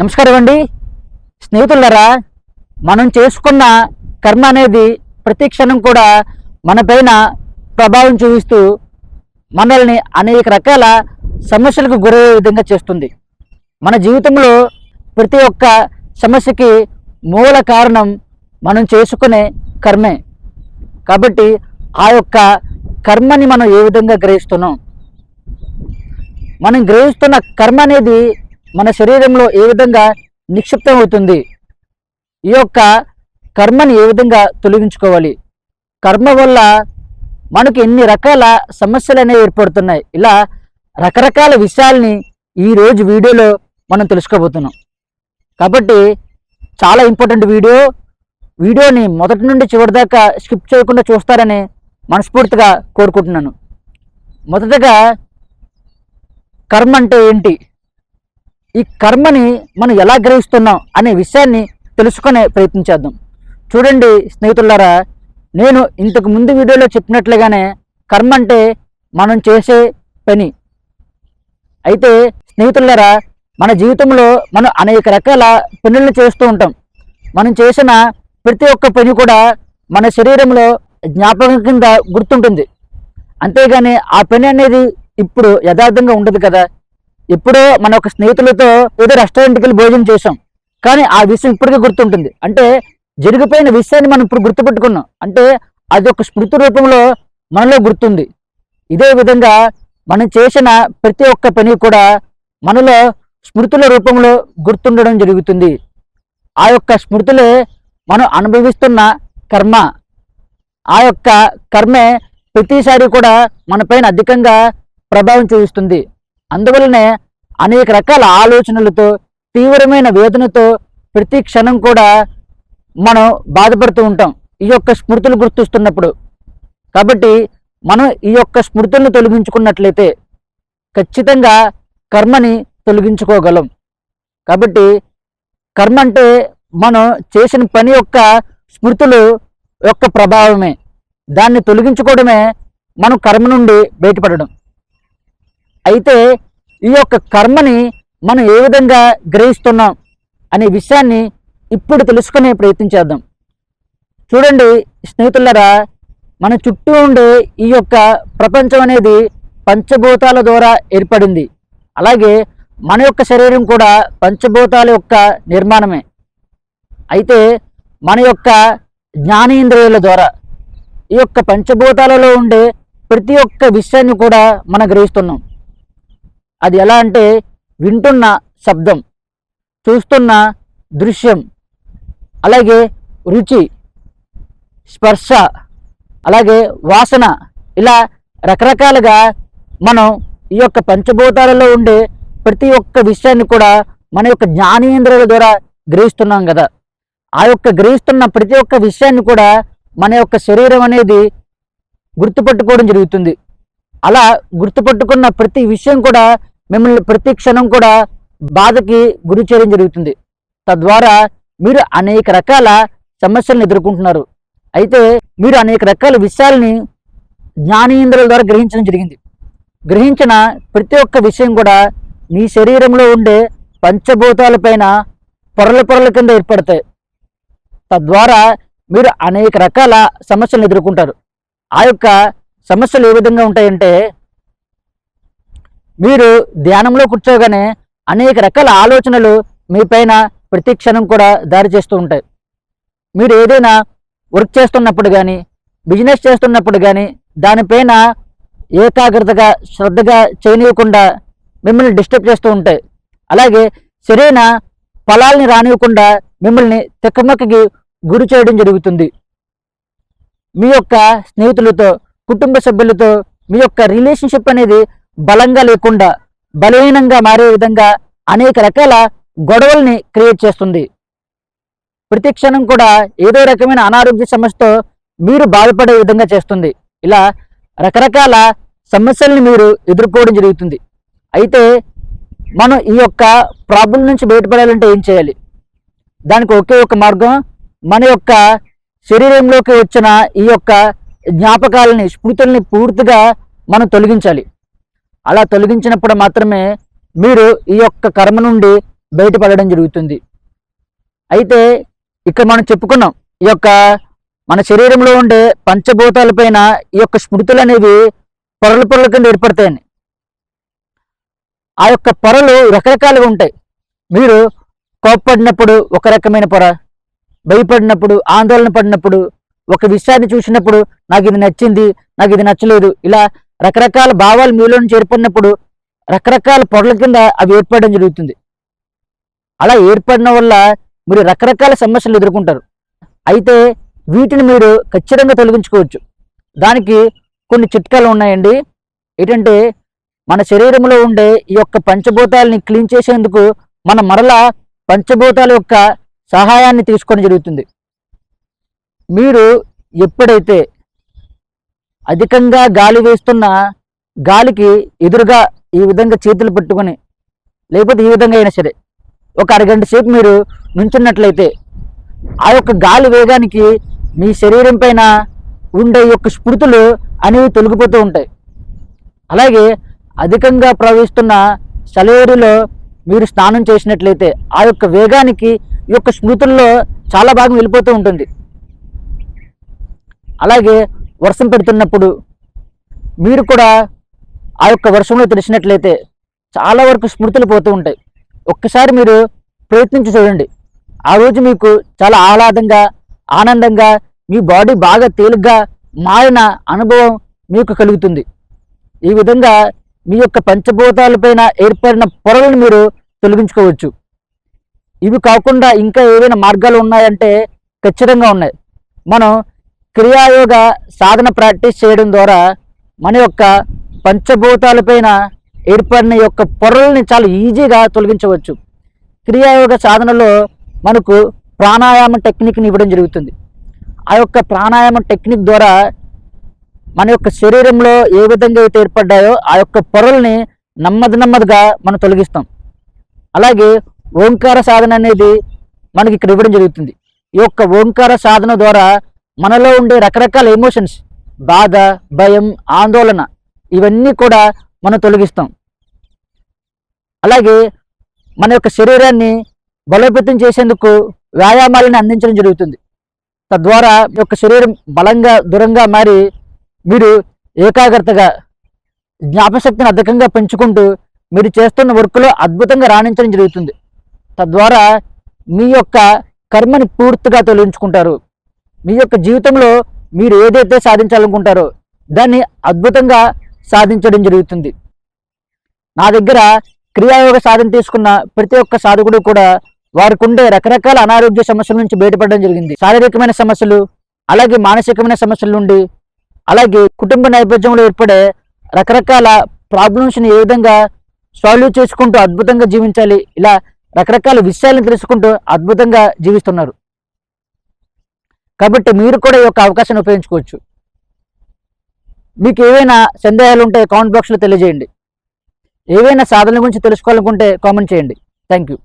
నమస్కారం అండి. స్నేహితులరా మనం చేసుకున్న కర్మ అనేది ప్రతి క్షణం కూడా మనపైన ప్రభావం చూపిస్తూ మనల్ని అనేక రకాల సమస్యలకు గురయ్యే విధంగా చేస్తుంది. మన జీవితంలో ప్రతి ఒక్క సమస్యకి మూల కారణం మనం చేసుకునే కర్మే. కాబట్టి ఆ యొక్క కర్మని మనం ఏ విధంగా గ్రహిస్తున్నాం? మనం గ్రహిస్తున్న కర్మ అనేది మన శరీరంలో ఏ విధంగా నిక్షిప్తం అవుతుంది ఈ యొక్క కర్మని ఏ విధంగా తొలగించుకోవాలి? కర్మ వల్ల మనకు ఎన్ని రకాల సమస్యలు అనేవి ఏర్పడుతున్నాయి. ఇలా రకరకాల విషయాల్ని ఈ రోజు వీడియోలో మనం తెలుసుకోబోతున్నాం. కాబట్టి చాలా ఇంపార్టెంట్ వీడియో. వీడియోని మొదటి నుండి చివరి దాకా స్కిప్ చేయకుండా చూస్తారని మనస్ఫూర్తిగా కోరుకుంటున్నాను. మొదటగా కర్మ అంటే ఏంటి? ఈ కర్మని మనం ఎలా గ్రహిస్తున్నాం అనే విషయాన్ని తెలుసుకునే ప్రయత్నించేద్దాం చూడండి స్నేహితులారా నేను ఇంతకు ముందు వీడియోలో చెప్పినట్లుగానే కర్మ అంటే మనం చేసే పని. అయితే స్నేహితులారా మన జీవితంలో మనం అనేక రకాల పనులను చేస్తూ ఉంటాం. మనం చేసిన ప్రతి ఒక్క పని కూడా మన శరీరంలో జ్ఞాపకం కింద గుర్తుంటుంది. అంతేగాని ఆ పని అనేది ఇప్పుడు యథార్థంగా ఉండదు కదా. ఎప్పుడో మన ఒక స్నేహితులతో ఏదో రెస్టారెంట్కి వెళ్ళి భోజనం చేసాం కానీ ఆ విషయం ఇప్పటికీ గుర్తుంటుంది. అంటే జరిగిపోయిన విషయాన్ని మనం ఇప్పుడు గుర్తుపెట్టుకున్నాం. అంటే అది ఒక స్మృతి రూపంలో మనలో గుర్తుంది. ఇదే విధంగా మనం చేసిన ప్రతి ఒక్క పని కూడా మనలో స్మృతుల రూపంలో గుర్తుండడం జరుగుతుంది. ఆ యొక్క స్మృతులే మనం అనుభవిస్తున్న కర్మ. ఆ యొక్క కర్మే ప్రతిసారి కూడా మనపైన అధికంగా ప్రభావం చూపిస్తుంది. అందువలనే అనేక రకాల ఆలోచనలతో తీవ్రమైన వేదనతో ప్రతి క్షణం కూడా మనం బాధపడుతూ ఉంటాం. ఈ యొక్క స్మృతులు గుర్తుస్తున్నప్పుడు. కాబట్టి మనం ఈ యొక్క స్మృతులను తొలగించుకున్నట్లయితే ఖచ్చితంగా కర్మని తొలగించుకోగలం. కాబట్టి కర్మ అంటే మనం చేసిన పని యొక్క స్మృతులు యొక్క ప్రభావమే. దాన్ని తొలగించుకోవడమే మనం కర్మ నుండి బయటపడడం. అయితే ఈ యొక్క కర్మని మనం ఏ విధంగా గ్రహిస్తున్నాం అనే విషయాన్ని ఇప్పుడు తెలుసుకునే ప్రయత్నం చేద్దాం. చూడండి స్నేహితులరా మన చుట్టూ ఉండే ఈ యొక్క ప్రపంచం అనేది పంచభూతాల ద్వారా ఏర్పడింది. అలాగే మన యొక్క శరీరం కూడా పంచభూతాల యొక్క నిర్మాణమే. అయితే మన యొక్క జ్ఞానేంద్రియాల ద్వారా ఈ యొక్క పంచభూతాలలో ఉండే ప్రతి ఒక్క విషయాన్ని కూడా మనం గ్రహిస్తున్నాం. అది ఎలా అంటే వింటున్న శబ్దం చూస్తున్న దృశ్యం అలాగే రుచి స్పర్శ అలాగే వాసన. ఇలా రకరకాలుగా మనం ఈ యొక్క పంచభూతాలలో ఉండే ప్రతి ఒక్క విషయాన్ని కూడా మన యొక్క జ్ఞానేంద్రియాల ద్వారా గ్రహిస్తున్నాం కదా. ఆ యొక్క గ్రహిస్తున్న ప్రతి ఒక్క విషయాన్ని కూడా మన యొక్క శరీరం అనేది గుర్తుపట్టుకోవడం జరుగుతుంది. అలా గుర్తుపట్టుకున్న ప్రతి విషయం కూడా మిమ్మల్ని ప్రతి క్షణం కూడా బాధకి గురి చేయడం జరుగుతుంది. తద్వారా మీరు అనేక రకాల సమస్యలను ఎదుర్కొంటున్నారు. అయితే మీరు అనేక రకాల విషయాల్ని జ్ఞానేంద్రుల ద్వారా గ్రహించడం జరిగింది. గ్రహించిన ప్రతి ఒక్క విషయం కూడా మీ శరీరంలో ఉండే పంచభూతాలపైన పొరల పొరల కింద ఏర్పడతాయి. తద్వారా మీరు అనేక రకాల సమస్యలను ఎదుర్కొంటారు. ఆ యొక్క సమస్యలు ఏ విధంగా ఉంటాయంటే మీరు ధ్యానంలో కూర్చోగానే అనేక రకాల ఆలోచనలు మీ పైన ప్రతి క్షణం కూడా దారి చేస్తూ ఉంటాయి. మీరు ఏదైనా వర్క్ చేస్తున్నప్పుడు కానీ బిజినెస్ చేస్తున్నప్పుడు కానీ దానిపైన ఏకాగ్రతగా శ్రద్ధగా చేయనివ్వకుండా మిమ్మల్ని డిస్టర్బ్ చేస్తూ ఉంటాయి. అలాగే సరైన ఫలాల్ని రానివ్వకుండా మిమ్మల్ని తిక్కమక్కకి గురి చేయడం జరుగుతుంది. మీ యొక్క స్నేహితులతో కుటుంబ సభ్యులతో మీ యొక్క రిలేషన్షిప్ అనేది బలంగా లేకుండా బలహీనంగా మారే విధంగా అనేక రకాల గొడవల్ని క్రియేట్ చేస్తుంది. ప్రతి క్షణం కూడా ఏదో రకమైన అనారోగ్య సమస్యతో మీరు బాధపడే విధంగా చేస్తుంది. ఇలా రకరకాల సమస్యల్ని మీరు ఎదుర్కోవడం జరుగుతుంది. అయితే మనం ఈ యొక్క ప్రాబ్లం నుంచి బయటపడాలంటే ఏం చేయాలి? దానికి ఒకే ఒక మార్గం మన యొక్క శరీరంలోకి వచ్చిన ఈ యొక్క జ్ఞాపకాలని స్మృతుల్ని పూర్తిగా మనం తొలగించాలి. అలా తొలగించినప్పుడు మాత్రమే మీరు ఈ యొక్క కర్మ నుండి బయటపడడం జరుగుతుంది. అయితే ఇక్కడ మనం చెప్పుకున్నాం ఈ యొక్క మన శరీరంలో ఉండే పంచభూతాలపైన ఈ యొక్క స్మృతులు అనేవి పొరల పొరల కింద ఏర్పడతాయని ఆ యొక్క పొరలు రకరకాలుగా ఉంటాయి. మీరు కోప్పడినప్పుడు ఒక రకమైన పొర భయపడినప్పుడు ఆందోళన పడినప్పుడు ఒక విషయాన్ని చూసినప్పుడు నాకు ఇది నచ్చింది నాకు ఇది నచ్చలేదు. ఇలా రకరకాల భావాలు మీలో చేరుకున్నప్పుడు రకరకాల పొరల కింద అవి ఏర్పడడం జరుగుతుంది. అలా ఏర్పడిన వల్ల మీరు రకరకాల సమస్యలు ఎదుర్కొంటారు. అయితే వీటిని మీరు ఖచ్చితంగా తొలగించుకోవచ్చు. దానికి కొన్ని చిట్కాలు ఉన్నాయండి. ఏంటంటే మన శరీరంలో ఉండే ఈ యొక్క పంచభూతాలని క్లీన్ చేసేందుకు మనం మరలా పంచభూతాల యొక్క సహాయాన్ని తీసుకోవడం జరుగుతుంది. మీరు ఎప్పుడైతే అధికంగా గాలి వేస్తున్న గాలికి ఎదురుగా ఈ విధంగా చేతులు పట్టుకొని లేకపోతే ఈ విధంగా అయినా సరే ఒక అరగంట సేపు మీరు నుంచున్నట్లయితే ఆ యొక్క గాలి వేగానికి మీ శరీరం పైన ఉండే యొక్క స్ఫూర్తులు అనేవి తొలగిపోతూ ఉంటాయి. అలాగే అధికంగా ప్రవహిస్తున్న సెలయేరులో మీరు స్నానం చేసినట్లయితే ఆ యొక్క వేగానికి ఈ యొక్క స్మృతుల్లో చాలా భాగం వెళ్ళిపోతూ ఉంటుంది. అలాగే వర్షం పెడుతున్నప్పుడు మీరు కూడా ఆ యొక్క వర్షంలో తెలిసినట్లయితే చాలా వరకు స్మృతులు పోతూ ఉంటాయి. ఒక్కసారి మీరు ప్రయత్నించి చూడండి. ఆ రోజు మీకు చాలా ఆహ్లాదంగా ఆనందంగా మీ బాడీ బాగా తేలిగ్గా మారిన అనుభవం మీకు కలుగుతుంది. ఈ విధంగా మీ యొక్క పంచభూతాలపైన ఏర్పడిన పొరలను మీరు తొలగించుకోవచ్చు. ఇవి కాకుండా ఇంకా ఏవైనా మార్గాలు ఉన్నాయంటే ఖచ్చితంగా ఉన్నాయి. మనం క్రియాయోగ సాధన ప్రాక్టీస్ చేయడం ద్వారా మన యొక్క పంచభూతాలపైన ఏర్పడిన యొక్క పొరల్ని చాలా ఈజీగా తొలగించవచ్చు. క్రియాయోగ సాధనలో మనకు ప్రాణాయామ టెక్నిక్ని ఇవ్వడం జరుగుతుంది. ఆ యొక్క ప్రాణాయామ టెక్నిక్ ద్వారా మన యొక్క శరీరంలో ఏ విధంగా అయితే ఏర్పడ్డాయో ఆ యొక్క పొరల్ని నెమ్మది నెమ్మదిగా మనం తొలగిస్తాం. అలాగే ఓంకార సాధన అనేది మనకి ఇక్కడ ఇవ్వడం జరుగుతుంది. ఈ యొక్క ఓంకార సాధన ద్వారా మనలో ఉండే రకరకాల ఎమోషన్స్ బాధ భయం ఆందోళన ఇవన్నీ కూడా మనం తొలగిస్తాం. అలాగే మన యొక్క శరీరాన్ని బలోపేతం చేసేందుకు వ్యాయామాలను అందించడం జరుగుతుంది. తద్వారా మీ యొక్క శరీరం బలంగా దూరంగా మారి మీరు ఏకాగ్రతగా జ్ఞాపశక్తిని అధికంగా పెంచుకుంటూ మీరు చేస్తున్న వర్క్లో అద్భుతంగా రాణించడం జరుగుతుంది. తద్వారా మీ యొక్క కర్మని పూర్తిగా తొలగించుకుంటారు. మీ యొక్క జీవితంలో మీరు ఏదైతే సాధించాలనుకుంటారో దాన్ని అద్భుతంగా సాధించడం జరుగుతుంది. నా దగ్గర క్రియాయోగ సాధన తీసుకున్న ప్రతి ఒక్క సాధకుడు కూడా వారికి ఉండే రకరకాల అనారోగ్య సమస్యల నుంచి బయటపడడం జరిగింది. శారీరకమైన సమస్యలు అలాగే మానసికమైన సమస్యల నుండి అలాగే కుటుంబ నేపథ్యంలో ఏర్పడే రకరకాల ప్రాబ్లమ్స్ని ఏ విధంగా సాల్వ్ చేసుకుంటూ అద్భుతంగా జీవించాలి ఇలా రకరకాల విషయాలను తెలుసుకుంటూ అద్భుతంగా జీవిస్తున్నారు. కాబట్టి మీరు కూడా ఈ యొక్క అవకాశాన్ని ఉపయోగించుకోవచ్చు. మీకు ఏవైనా సందేహాలు ఉంటే కామెంట్ బాక్స్లో తెలియజేయండి. ఏవైనా సాధనల గురించి తెలుసుకోవాలనుకుంటే కామెంట్ చేయండి. Thank you.